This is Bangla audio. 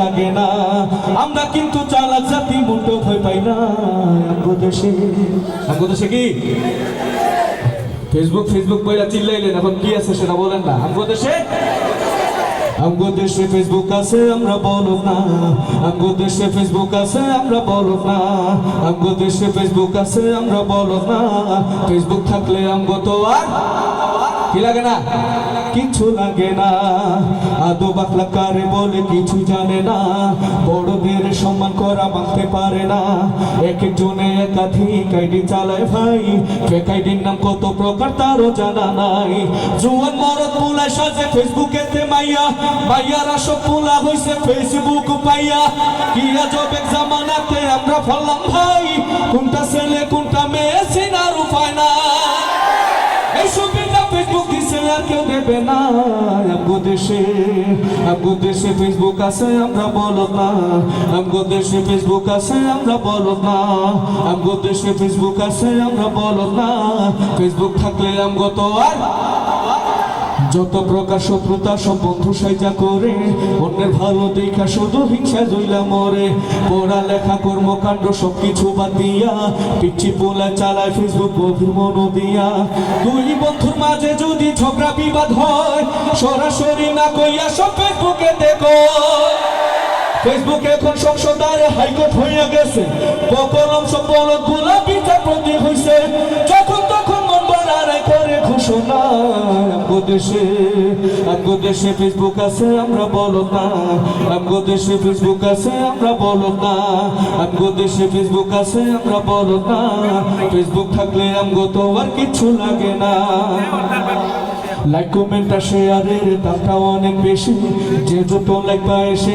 লাগে না। আমরা কিন্তু চালাক জাতি মুন্টো ভয় পাই না। দেশে। দেশে কি? ফেসবুক ফেসবুক বইলা চিল্লাইলেন, এখন কি আছে সেটা বলেন না। আমগো দেশে? আমগো দেশে ফেসবুক আছে, আমরা বলো না। আমগো দেশে ফেসবুক আছে, আমরা বলো না। আমগো দেশে ফেসবুক আছে, আমরা বলো না। ফেসবুক থাকলে আমগো তো আর কি লাগে না? কিছু লাগে না। আদো বাকলা কারে বলে কিছু জানে না। বড়দের সম্মান করা মানতে পারে না। এক একজনে একাধিক আইডি চালায় ভাই। ফেক আইডির নাম কত প্রকার তারও জানা নাই। জুয়ান মরদ পুলায় সাজে ফেসবুকেতে মাইয়া। মাইয়ারা সব পুলা হইছে ফেসবুক পাইয়া। কি আজব এক জামানাতে আমরা ফললাম ভাই। কোনটা ছেলে, কোনটা মেয়ে চিনার উপায় না। এই ফেসবুক দিছে আর কেউ দেবে না। আমগো দেশে আমগো দেশে ফেসবুক আছে, আমরা বলো না। আমগো দেশে ফেসবুক আছে, আমরা বলো না। আমগো দেশে ফেসবুক আছে, আমরা বলো না। ফেসবুক থাকলে আমগো তো আর যত প্রকার শত্রুতা সব বন্ধু সাইজা করে, অন্যের ভালো দেখা শুধু হিংসা জইলা মরে। পড়ালেখা, কর্মকাণ্ড সব কিছু বাদ দিয়া পিচ্ছি পোলা চালায় ফেসবুক গভীর মন দিয়া। দুই বন্ধুর মাঝে যদি ঝগড়া বিবাদ হয়, সরাসরি না কইয়া সব ফেসবুকে দেখো। ফেসবুক এখন সংসদারে হাইকোর্ট হইয়া গেছে। কলম সব বলদ দেশে আমগো দেশে ফেসবুক আছে, আমরা বলো না আমগো দেশে ফেসবুক আছে, আমরা বলো না আমগো দেশে ফেসবুক আছে, আমরা বলো না ফেসবুক থাকলে আমগো তো আর কিছু লাগে না। লাইক কমেন্ট আর শেয়ারের দামটা অনেক বেশি। যে যত লাইক পায়